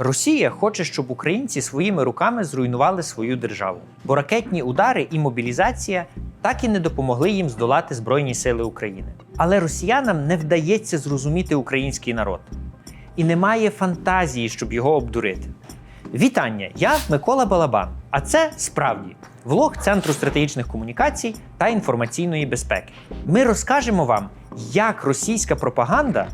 Росія хоче, щоб українці своїми руками зруйнували свою державу, бо ракетні удари і мобілізація так і не допомогли їм здолати Збройні сили України. Але росіянам не вдається зрозуміти український народ і немає фантазії, щоб його обдурити. Вітання! Я Микола Балабан. А це справді влог Центру стратегічних комунікацій та інформаційної безпеки. Ми розкажемо вам, як російська пропаганда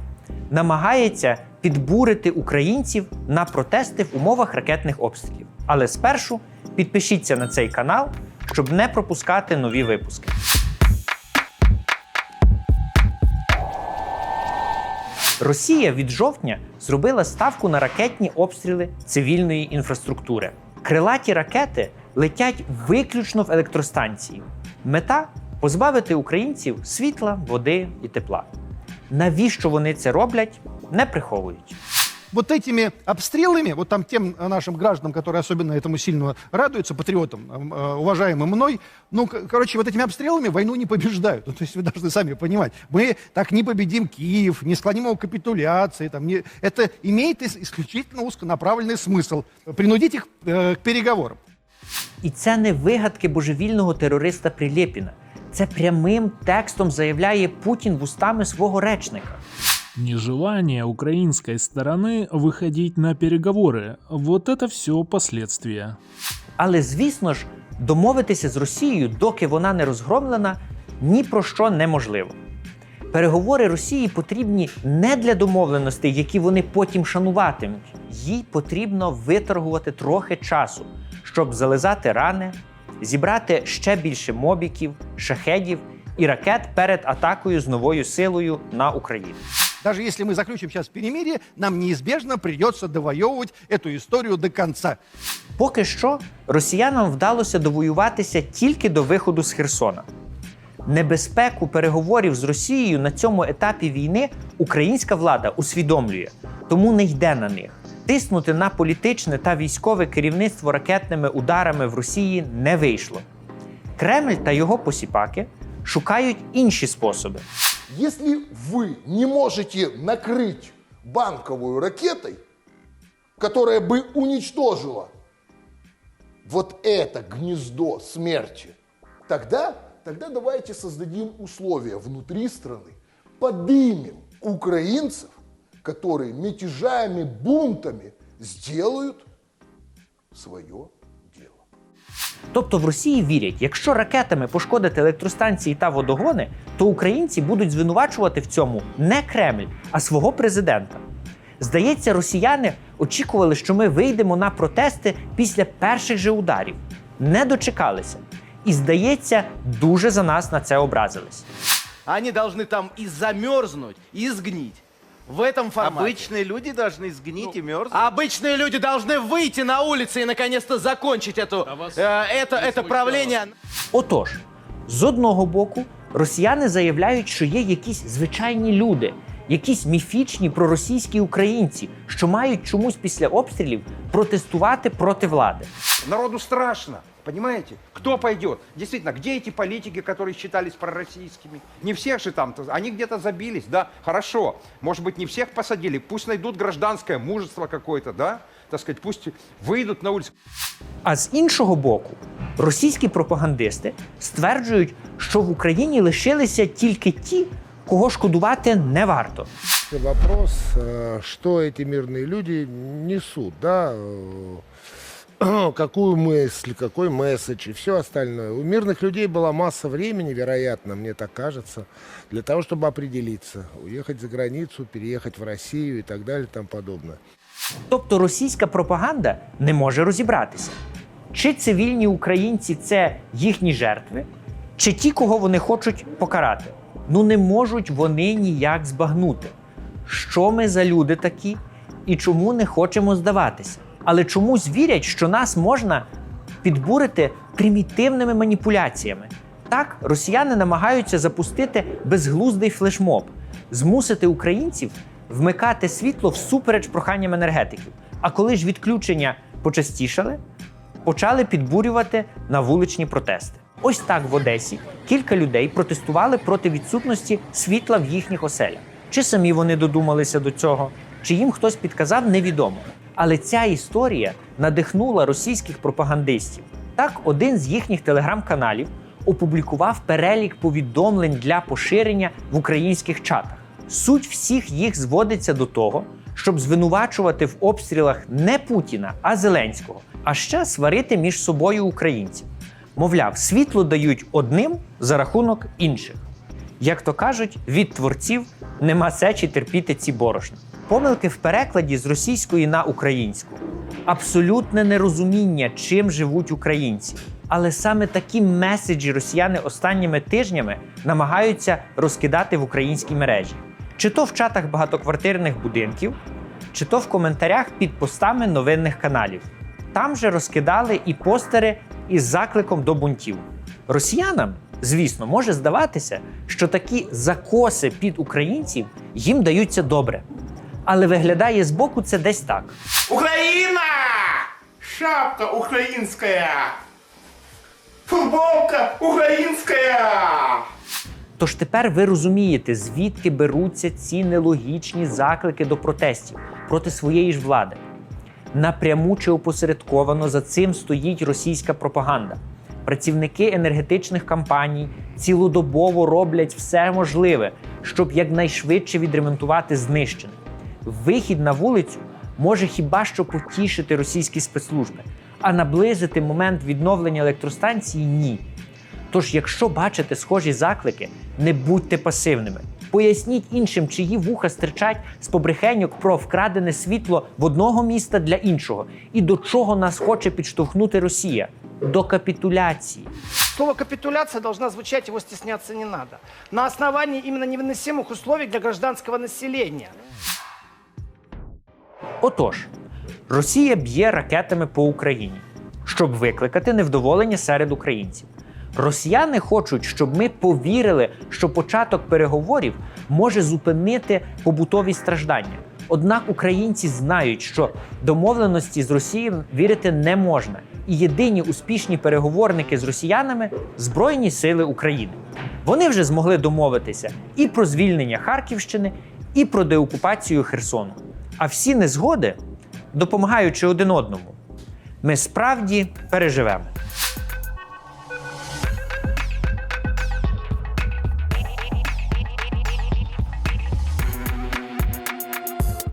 намагається підбурити українців на протести в умовах ракетних обстрілів. Але спершу підпишіться на цей канал, щоб не пропускати нові випуски. Росія від жовтня зробила ставку на ракетні обстріли цивільної інфраструктури. Крилаті ракети летять виключно в електростанції. Мета позбавити українців світла, води і тепла. Навіщо вони це роблять, не приховують. вот этими обстрелами, вот там тем э, нашим гражданам, которые особенно этому сильно радуются, патриотам, э, уважаемым мной, ну, к- короче, вот этими обстрелами войну не побеждают. Ну, то есть вы должны сами понимать. Мы так не победим Киев, не склоним его к капитуляции. Там, не... Это имеет ис- исключительно узконаправленный смысл. Принудить их э, к переговорам. І це не вигадки божевільного терориста Прилєпіна. Це прямим текстом заявляє Путін вустами свого речника. Нежелание украинской стороны выходить на переговоры – вот это все последствия. Але звісно ж, домовитися з Росією, доки вона не розгромлена, ні про що неможливо. Переговори Росії потрібні не для домовленостей, які вони потім шануватимуть. Їй потрібно виторгувати трохи часу, щоб зализати рани, зібрати ще більше мобіків, шахедів і ракет перед атакою з новою силою на Україну. Даже если мы заключим сейчас перемирие, нам неизбежно придется довоевывать эту историю до конца. Поки що росіянам вдалося довоюватися тільки до виходу з Херсона. Небезпеку переговорів з Росією на цьому етапі війни українська влада усвідомлює, тому не йде на них. Тиснути на політичне та військове керівництво ракетними ударами в Росії не вийшло. Кремль та його посіпаки шукають інші способи. Если вы не можете накрыть банковую ракетой, которая бы уничтожила вот это гнездо смерти, тогда, тогда давайте создадим условия внутри страны, подымем украинцев, которые мятежами, бунтами сделают свое дело. Тобто в Росії вірять, якщо ракетами пошкодити електростанції та водогони, то українці будуть звинувачувати в цьому не Кремль, а свого президента. Здається, росіяни очікували, що ми вийдемо на протести після перших же ударів. Не дочекалися. І, здається, дуже за нас на це образились. Они должны там и замерзнуть, и сгнить В этом формате. Обычные люди должны сгнить и мерзнуть. А Обычные люди должны выйти на улицы и наконец-то закончить эту, э, это, это правление. Отож, з одного боку, росіяни заявляють, що є якісь звичайні люди, якісь міфічні проросійські українці, що мають чомусь після обстрілів протестувати проти влади. Народу страшно, понимаете? Кто пойдет? Действительно, где эти политики, которые считались пророссийскими? Не всех же там, они где-то забились, да? Хорошо, может быть, не всех посадили, пусть найдут гражданское мужество какое-то, да? Так сказать, пусть выйдут на улицу. А з іншого боку, російські пропагандисти стверджують, що в Україні лишилися тільки ті, кого шкодувати не варто. Вопрос, э, что эти мирные люди несут, да, э, какую мысль, какой месседж и все остальное. У мирных людей была масса времени, вероятно, мне так кажется, для того, чтобы определиться, уехать за границу, переехать в Россию и так далее и тому подобное. Тобто російська пропаганда не може розібратися, чи цивільні українці це їхні жертви, чи ті, кого вони хочуть покарати. Ну не можуть вони ніяк збагнути, що ми за люди такі і чому не хочемо здаватися. Але чомусь вірять, що нас можна підбурити примітивними маніпуляціями. Так, росіяни намагаються запустити безглуздий флешмоб, змусити українців вмикати світло всупереч проханням енергетиків. А коли ж відключення почастішали, почали підбурювати на вуличні протести. Ось так в Одесі кілька людей протестували проти відсутності світла в їхніх оселях. Чи самі вони додумалися до цього, чи їм хтось підказав, невідомо. Але ця історія надихнула російських пропагандистів. Так, один з їхніх телеграм-каналів опублікував перелік повідомлень для поширення в українських чатах. Суть всіх їх зводиться до того, щоб звинувачувати в обстрілах не Путіна, а Зеленського, а ще сварити між собою українців. Мовляв, світло дають одним за рахунок інших. Як то кажуть, від творців нема сечі терпіти ці борошна. Помилки в перекладі з російської на українську, абсолютне нерозуміння, чим живуть українці. Але саме такі меседжі росіяни останніми тижнями намагаються розкидати в українській мережі, чи то в чатах багатоквартирних будинків, чи то в коментарях під постами новинних каналів. Там же розкидали і постери із закликом до бунтів. Росіянам, звісно, може здаватися, що такі закоси під українців їм даються добре. Але виглядає збоку це десь так. Украина! Шапка украинская! Футболка украинская! Тож тепер ви розумієте, звідки беруться ці нелогічні заклики до протестів проти своєї ж влади. Напряму чи опосередковано за цим стоїть російська пропаганда. Працівники енергетичних компаній цілодобово роблять все можливе, щоб якнайшвидше відремонтувати знищене. Вихід на вулицю може хіба що потішити російські спецслужби, а наблизити момент відновлення електростанції ні. Тож, якщо бачите схожі заклики, не будьте пасивними. Поясніть іншим, чиї вуха стирчать з побрехеньок про вкрадене світло в одного міста для іншого, і до чого нас хоче підштовхнути Росія до капітуляції. Слово «капитуляция» должна звучать, его стесняться не надо. На основании именно невыносимых условий для гражданского населения. Отож, Росія б'є ракетами по Україні, щоб викликати невдоволення серед українців. Росіяни хочуть, щоб ми повірили, що початок переговорів може зупинити побутові страждання. Однак українці знають, що домовленості з Росією вірити не можна, і єдині успішні переговорники з росіянами Збройні сили України. Вони вже змогли домовитися і про звільнення Харківщини, і про деокупацію Херсону. А всі незгоди, допомагаючи один одному, ми справді переживемо.